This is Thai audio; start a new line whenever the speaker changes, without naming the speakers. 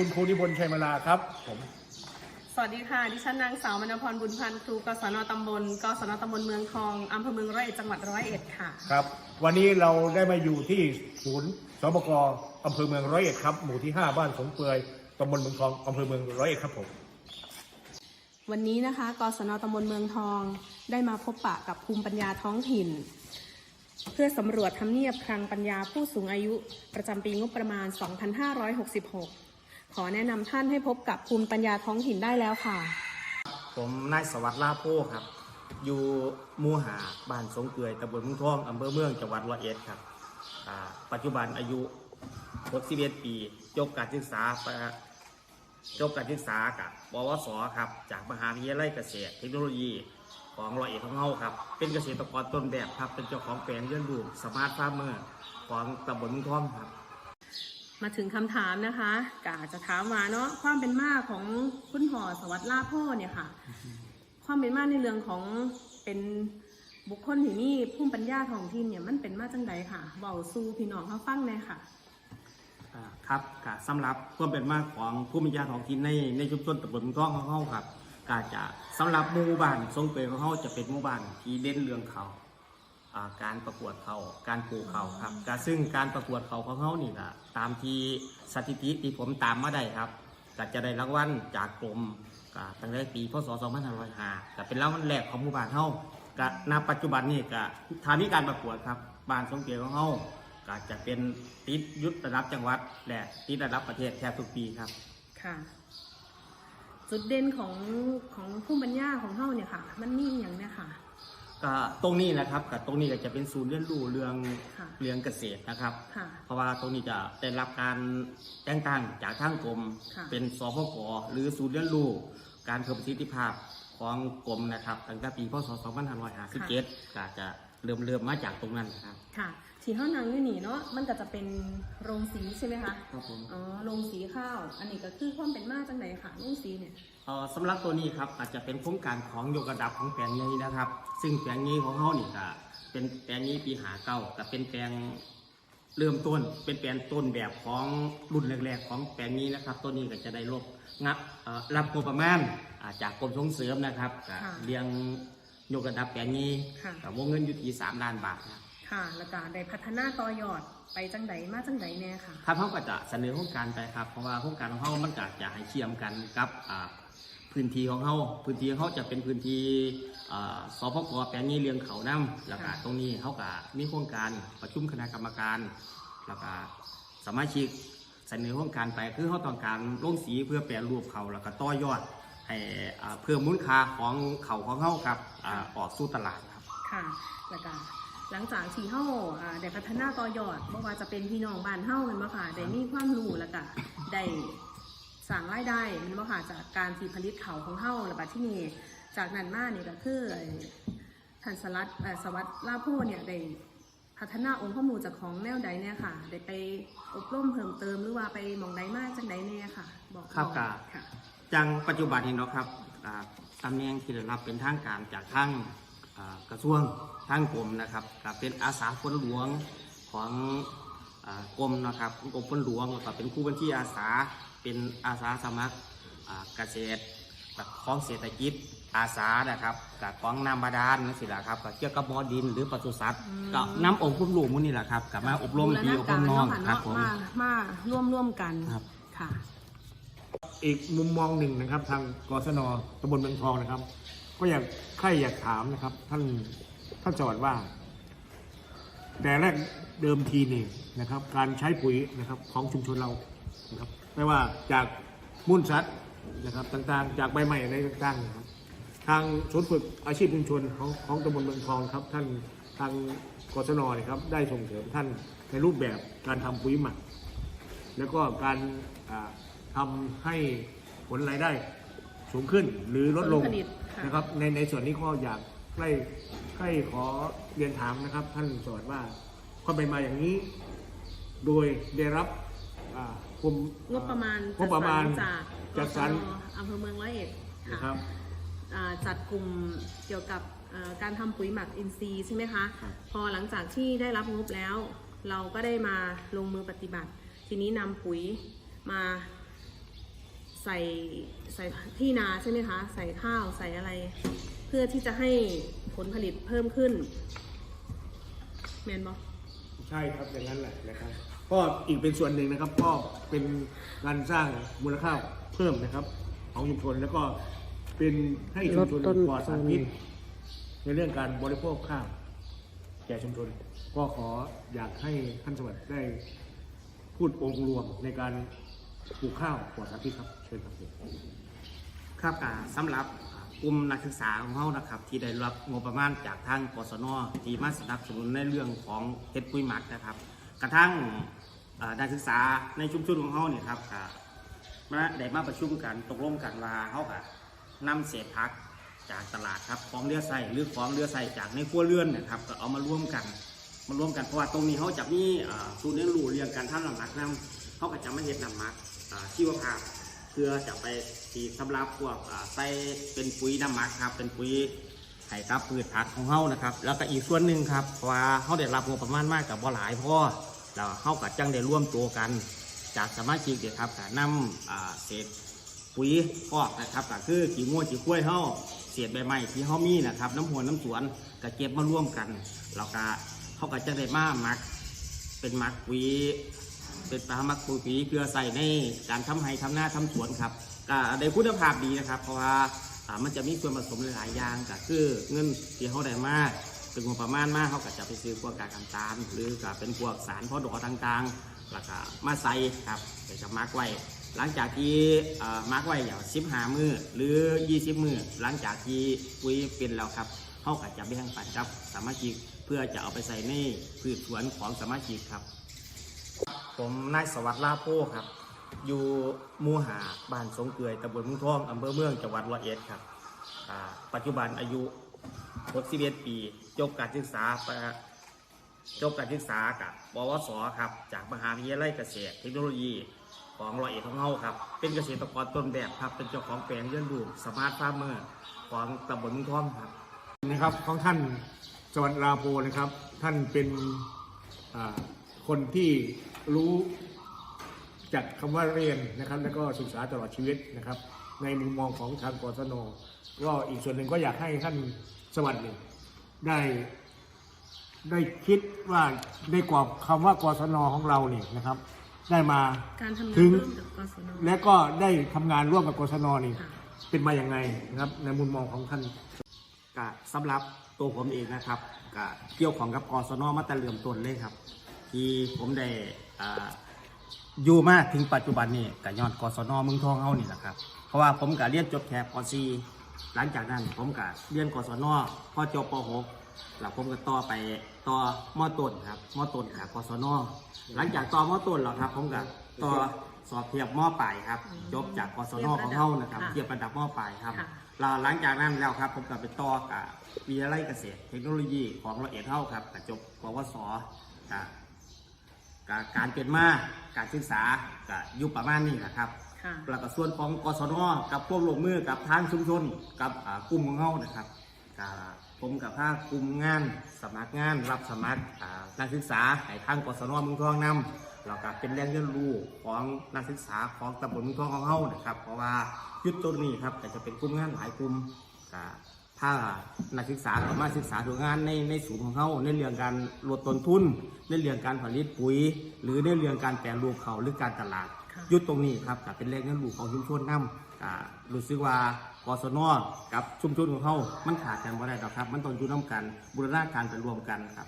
ผมคุณครูนิพนธ์ชัยมาลาครับผม
สวัสดีค่ะ ดิฉันนางสาวมณพรบุญพันธ์ครูกศนตำบลกศนตำบลเมืองทองอำเภอเมืองร้อยเอ็ดจังหวัดร้อยเอ็ดค่ะ
ครับ วันนี้เราได้มาอยู่ที่ศูนย์สบกอำเภอเมืองร้อยเอ็ดครับ หมู่ที่ 5 บ้านสงเปือยตำบลเมืองทองอำเภอเมืองร้อยเอ็ดครับผม
วันนี้นะคะกศนตำบลเมืองทองได้มาพบปะกับภูมิปัญญาท้องถิ่น เพื่อสำรวจทำเนียบคลังปัญญาผู้สูงอายุ ประจำปีงบประมาณ 2566 ขอแนะนำท่านให้พบกับภูมิปัญญาท้องถิ่นได้แล้วค่ะ
ผมนายสวัสดิ์ลาโพครับ อยู่หมูหาบ้านสงเกลยตำบลมืองทองอำเภอเมืองจังหวัดร้อยเอ็ดครับอ่าปัจจุบันอายุ 61 ปีจบการศึกษาปะจบการศึกษากับปวสครับ จากมหาวิทยาลัยเกษตรเทคโนโลยีของร้อยเอ็ดของเฮาครับ เป็นเกษตรกรต้นแบบครับเป็นเจ้าของแปลงเลี้ยงดูสมาร์ทฟาร์มเมอร์ของตำบลมืองทองครับ
มาถึงคำถามนะคะกาจะถามมาเนาะความเป็นมาของคุณพ่อสวัสดิ์ลาพ่อเนี่ยค่ะ ความเป็นมาในเรื่องของเป็นบุคคลที่มีภูมิปัญญาท้องถิ่นเนี่ยมันเป็นมาจังใดค่ะเบาสู่พี่น้องเขาฟังเลยค่ะ
ครับก็สำหรับความเป็นมาของผู้มีญาท้องถิ่นในในชุมชนตำบลเมืองทองขาครับก็จะสำหรับหมู่บ้านทรงเปรของเฮาจะเป็นหมู่บ้านที่เด่นเรื่องเขา การประกวดเขาการปลูกเขาครับก็ซึ่งการประกวดเขาของเฮานี่ก็ตามที่สถิติที่ผมตามมาได้ครับก็จะได้รางวัลจากกรมก็ตั้งแต่ปีพศ 2505ก็เป็นรางวัลแรกของหมู่บ้านเฮาก็ณปัจจุบันนี่ก็ฐานนี้การประกวดครับบ้านทรงเปรของเฮาก็จะเป็นติดยุทธระดับจังหวัดและติดระดับประเทศแทบทุกปีครับ
ค่ะจุดเด่นของของภูมิปัญญาของเฮาเนี่ยค่ะ มันมีอย่างเนี่ยค่ะ
ก็ตรงนี้นะครับกับตรงนี้ก็จะเป็นศูนย์เรียนรู้เรื่อง
ค่ะ
เรื่องเกษตรนะครับ
ค่ะ
เพราะว่าตรงนี้จะได้รับการแต่งตั้งจากทางกรม
ค่ะ
เป็นสพกหรือศูนย์เรียนรู้การเพิ่มประสิทธิภาพของกรมนะครับตั้งแต่ปีพศ 2557ก็จะเริ่มเริ่มมาจากตรงนั้นนะครับ
ค่ะ ที่เฮานังอยู่นี่เนาะมันก็จะเป็นโรงสีใช่ไหมคะ
ครับผม
อ๋อโรงสีข้าว อันนี้ก็คือความเป็นมาจังใดค่ะโรงสีเนี่ย
เอ่อสำหรับตัวนี้ครับอาจจะเป็นโครงการของยกระดับของแปลงนี้นะครับ ซึ่งแปลงนี้ของเขานี่ก็เป็นแปลงนี้ปีหาเก้าก็เป็นแปลงเริ่มต้นเป็นแปลงต้นแบบของรุ่นแรกๆ ของแปลงนี้นะครับตัวนี้ก็จะได้รับงับเอ่อรับงบประมาณอ่าจากกรมส่งเสริมนะครับก็
ค่ะ
เรียงยกระดับแปลงนี้
ค่ะ
กับวงเงินอยู่ที่สามล้านบาทนะครับ
ค่ะ แล้วก็ได้พัฒนาต่อยอดไปจังใดมาจังใดแน่ค่ะ
ครับเขาก็จะเสนอโครงการไปครับ เพราะว่าโครงการของเขามันก็จะให้เชื่อมกันกับอ่าพื้นที่ของเขาพื้นที่ของเขาจะเป็นพื้นที่อ่าสพกแปลงนี้เลี้ยงเขาน้ำแล้วก็
ค่ะ
ตรงนี้เขาก็มีโครงการประชุมคณะกรรมการ แล้วก็สมาชิกเสนอโครงการไปคือเขาต้องการลงสีเพื่อแปรรูปเขาแล้วก็ต่อยอดให้อ่าเพิ่มมูลค่าของเขาของเขาครับอ่าออกสู่ตลาดครับ
ค่ะ แล้วก็ หลังจากที่เฮาอ่าได้พัฒนาต่อยอดบ่ว่าจะเป็นพี่น้องบ้านเฮาแมันบ่ค่ะได้มีความรู้แล้วก็ได้สร้างรายได้แมันบ่ค่ะจากการที่ผลิตเขาของเฮาแล้วบัดที่นี่จากนั้นมานี่ก็คือไอ้ท่านสลัดเอ่อสวัสดิ์ลาโพเนี่ยได้พัฒนาองค์ข้อมูลจากของแนวใดเนี่ยค่ะได้ไปอบรมเพิ่มเติมหรือว่าไปหมองใดมาจังใดเนี่ยค่ะ บอก
ครับ
อก
ครับ
ค่ะ
จังปัจจุบันนี้เนาะครับอ่าตำแหน่งที่ได้รับเป็นทางการจากทางอ่า กระทรวงทางกรมนะครับก็เป็นอาสาฝนหลวงของอ่ากรมนะครับกรมฝนหลวงแล้วก็เป็นผู้บัญชีอาสาเป็นอาสาสมัครอ่าเกษตรของเศรษฐกิจอาสานะครับกับของน้ำบาดาลนั่นสิแหละครับก็เกี่ยวกับหมอดินหรือปศุสัตว์
อืม
ก็นำองค์ความรู้หมูนี่แหละครับกับมาอบรมที่อบรมน้องครับผม
มามาร่วมร่วมกัน
ครับ
ค่ะ
อีกมุมมองหนึ่งนะครับ ทางกศนตำบลเมืองทองนะครับ ก็อยากใครอยากถามนะครับ ท่านท่านสวัสดิ์ว่า แต่แรกเดิมทีนี่นะครับ การใช้ปุ๋ยนะครับของชุมชนเรานะครับไม่ว่าจากมูลสัตว์นะครับต่างๆ จากใบไม้อะไรต่างๆนะครับทางศูนย์ฝึกอาชีพชุมชนของของตำบลเมืองทองครับ ท่านทางกศนเนี่ยครับ ได้ส่งเสริมท่านในรูปแบบการทำปุ๋ยหมัก แล้วก็การอ่าทำให้ผลรายได้ สูงขึ้นหรือลดลง
ผลผลิตค่ะ
นะครับ ในในส่วนนี้ก็อยากใกล้ใกล้ขอเรียนถามนะครับ ท่านสวัสดิ์ว่าความเป็นมาอย่างนี้ โดยได้รับอ่ากรม
งบประมาณ
งบประมาณ
จาก
จัดสรร
กศนอำเภอเมืองร้อยเอ็ด
นะครับ
อ่าจัดกลุ่มเกี่ยวกับอ่าการทำปุ๋ยหมักอินทรีย์ใช่ไหมคะ
ครับ
พอหลังจากที่ได้รับงบแล้ว เราก็ได้มาลงมือปฏิบัติ ทีนี้นำปุ๋ยมา ใส่ใส่ที่นาใช่ไหมคะ ใส่ข้าวใส่อะไร เพื่อที่จะให้ผลผลิตเพิ่มขึ้นแมนบอ
ใช่ครับอย่างนั้นแหละนะครับก็อีกเป็นส่วนหนึ่งนะครับก็เป็นการสร้างมูลค่าเพิ่มนะครับ ของชุมชนแล้วก็เป็นให้ชุมชน
ลดต้น
ปลอดสารพิษในเรื่องการบริโภคข้าวแก่ชุมชน ก็ขออยากให้ท่านสวัสดิ์ได้พูดองค์รวมในการ ปลูกข้าวปลอดสารพิษครับเชิญครับผม
ครับอ่าสำหรับกลุ่มนักศึกษาของเรานะครับ ที่ได้รับงบประมาณจากทางกศนที่มาสนับสนุนในเรื่องของเฮ็ดปุ๋ยหมักนะครับ กระทั่งนักศึกษาในชุมชนของเราเนี่ยครับมาได้มาประชุมกันตกลงกันว่าเขาก็นำเศษผักจากตลาดครับของเรือใส่หรือของเรือใส่จากในครัวเรือนเนะครับก็เอามาร่วมกันมาร่วมกันเพราะว่าตรงนี้เขาจะมีอ่าศูนย์เรียนรู้เรียงการทำน้ำหมักนำเขาก็จะไม่เห็นน้ำหมักอ่า ชีวภาพ เพื่อจะไปสีสำหรับพวกใส่เป็นปุ๋ยน้ำหมักครับเป็นปุ๋ยไห่ครับพืชผักของเฮานะครับ แล้วก็อีกส่วนหนึ่งครับเพราะว่าเฮาได้รับงบประมาณมากกับบ่หลายพ่อแล้วเฮากับจังได้ร่วมตัวกัน จากสมาชิกเดียครับการนำเศษปุ๋ยคอกนะครับก็คือขี้งัวขี้กล้วยเฮาเศษใบไม้ที่เฮามีนะครับน้ำหัวน้ำสวนก็เก็บมาร่วมกันแล้วก็เฮาก็จังได้มาหมักเป็นหมักปุ๋ย เป็นปลาหมักปุ๋ยผีเพื่อใส่ในการทำไห้ทำหน้าทำสวนครับก็ได้คุณภาพดีนะครับ เพราะว่ามันจะมีส่วนผสมหลายอย่างก็คือเงินที่เขาได้มากเป็นงบประมาณมากเขาก็จะไปซื้อพวกกากน้ำตาลหรือก็เป็นพวกสารพ่อดอกต่างๆแล้วก็มาใส่ครับเดี๋ยวจะมักไว้ หลังจากที่อ่ามักไว้อย่างสิบหามือหรือ 20 มือหลังจากที่ปุ๋ยเป็นแล้วครับเขาก็จะแบ่งปันกับสมาชิกเพื่อจะเอาไปใส่ในพืชสวนของสมาชิกครับ ผมนายสวัสดิ์ลาโพครับ อยู่มูหาบ้านสงเกลยตำบลมุงทองอำเภอเมืองจังหวัดร้อยเอ็ดครับปัจจุบันอายุ61ปีจบการศึกษาจบการศึกษากับปวสครับ จากมหาวิทยาลัยเกษตรเทคโนโลยีของร้อยเอ็ดของเฮาครับ เป็นเกษตรกรต้นแบบครับ เป็นเจ้าของแปลงเลี้ยงดูสมาร์ทฟาร์มเมอร์ของตำบลมุงทองครับ
นะครับของท่านสวัสดิ์ราโพนะครับ ท่านเป็นอ่า คนที่รู้จากคำว่าเรียนนะครับ แล้วก็ศึกษาตลอดชีวิตนะครับ ในมุมมองของทางกศนก็อีกส่วนหนึ่งก็อยากให้ท่านสวัสดิ์เนี่ยได้ได้คิดว่าได้กรอบคำว่ากศนของเราเนี่ยนะครับ ได้มา
การทำงาน
ถึง
ร่วมกับกศน
และก็ได้ทำงานร่วมกับกศนนี่
ค่ะ
เป็นมาอย่างไงนะครับ ในมุมมองของท่าน
ก็สำหรับตัวผมเองนะครับก็เกี่ยวของกับกศนมาแต่เริ่มต้นเลยครับ ที่ผมได้อ่าอยู่มาถึงปัจจุบันนี่ก็ย้อนกศนเมืองทองเฮานี่แหละครับ เพราะว่าผมก็เรียนจบแค่ป .4 หลังจากนั้นผมก็เรียนกศนพอจบป .6 แล้วผมก็ต่อไปต่อมอต้นครับมอต้นกับกศนหลังจากต่อมอต้นแล้วครับ ผมก็ต่อสอบเทียบมอปลายครับจบจากกศนของเฮานะครับเทียบระดับมอปลายครับ
ค่ะ
แล้วหลังจากนั้นแล้วครับ ผมก็ไปต่อกับวิทยาลัยเกษตร เทคโนโลยีของร้อยเอ็ดเท่าครับกับจบปวสกับ กับการเป็นมาการศึกษากับยุคประมาณนี้นะครับ
ค่ะ
แล้วก็ส่วนของกศนกับพวกลงมือกับทางชุมชนกับอ่ากลุ่มของเฮานะครับกับผมกับภาคกลุ่มงานสมัครงานรับสมัครอ่านักศึกษาให้ทางกศนเมืองทองนำแล้วก็เป็นแรงเรียนรู้ของนักศึกษาของตำบลเมืองทองของเฮานะครับ เพราะว่ายุคตัวนี้ครับก็จะเป็นกลุ่มงานหลายกลุ่มก็ ถ้านักศึกษาสามารถศึกษาดูงานในในศูนย์ของเขาในเรื่องการลดต้นทุน ในเรื่องการผลิตปุ๋ย หรือในเรื่องการแปรรูปเขาหรือการตลาด
ค่ะ
ยุดตรงนี้ครับก็เป็นแรงเงินรู้ของชุมชนนำอ่ารู้สึกว่ากศนกับชุมชนของเขามันขาดกันบ่ได้หรอกครับ มันต้องอยู่น้ากันบูรณาการไปรวมกันครับ